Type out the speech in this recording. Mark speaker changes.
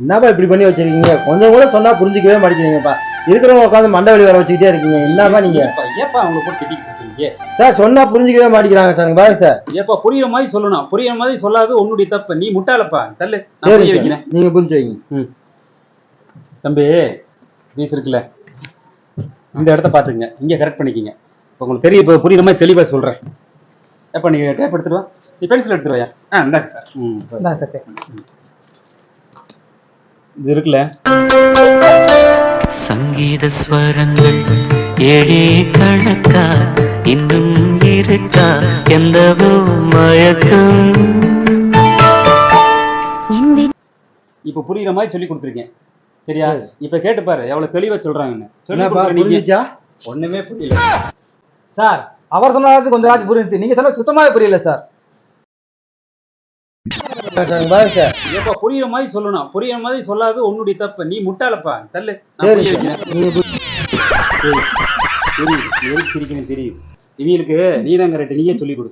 Speaker 1: என்னப்பா இப்படி பண்ணி வச்சிருக்கீங்க? கொஞ்சம் கூட சொன்னா புரிஞ்சுக்கவே மாட்டேங்கிறீங்கப்பா. இருக்கிறவங்க உட்காந்து மண்டை வலி வர வச்சுக்கிட்டே இருக்கீங்க. என்னப்பா நீங்க?
Speaker 2: ஏப்பா, ஏப்பா அவங்க போட்டு திட்டிட்டு இருக்கீங்க?
Speaker 1: சார் சொன்னா புரிஞ்சுக்கவே மாட்டேங்கிறாங்க சார் பாருங்க சார்.
Speaker 2: ஏப்பா புரியுற மாதிரி சொல்லணும். புரியுற மாதிரி சொல்லாது உன்னுடைய தப்பு. நீ முட்டாளப்பா. தள்ளு.
Speaker 1: சரி.
Speaker 2: வைக்கிறேன்.
Speaker 1: நீங்க புரிஞ்சு வைங்க.
Speaker 2: தம்பி பீஸ் இருக்குல்ல? இந்த இடத்த பாத்துங்க இங்க கரெக்ட் பண்ணிக்கிங்க. இப்போ உங்களுக்கு தெரிய இப்போ புரியுற மாதிரி தெளிவா சொல்றேன். ஏப்பா நீ டேப் எடுத்துட்டு வா. நீ பென்சில் எடுத்துட்டு வாயா? ஆ இந்தாங்க சார். ம்.
Speaker 3: இந்தா சார்
Speaker 2: இது இருக்குல்ல?
Speaker 4: சங்கீத ஸ்வரங்கள் ஏழே கணக்கா? இன்னும் இருக்கா? எந்தவோ மயக்கம்?
Speaker 2: இப்போ புரியுற மாதிரி சொல்லி கொடுத்துருக்கேன். சரியா? இப்போ கேட்டு பாரு எவ்வளவு தெளிவா சொல்றாங்கன்னு. சொல்லி ஒண்ணுமே புரியல.
Speaker 3: சார் அவர் சொன்னது கொஞ்சம் ஆச்சு புரிஞ்சுச்சு. நீங்க சொன்னது சுத்தமாவே புரியல சார்
Speaker 1: சார், இங்க பாருங்க சார்
Speaker 2: ஏப்பா புரியுற மாதிரி சொல்லணும். புரியுற மாதிரி சொல்லாது உன்னுடைய தப்பு. நீ முட்டாளப்பா. தள்ளு. தெரியுது இவங்களுக்கு நீ தான் கரெக்ட் நீயே சொல்லி கொடு.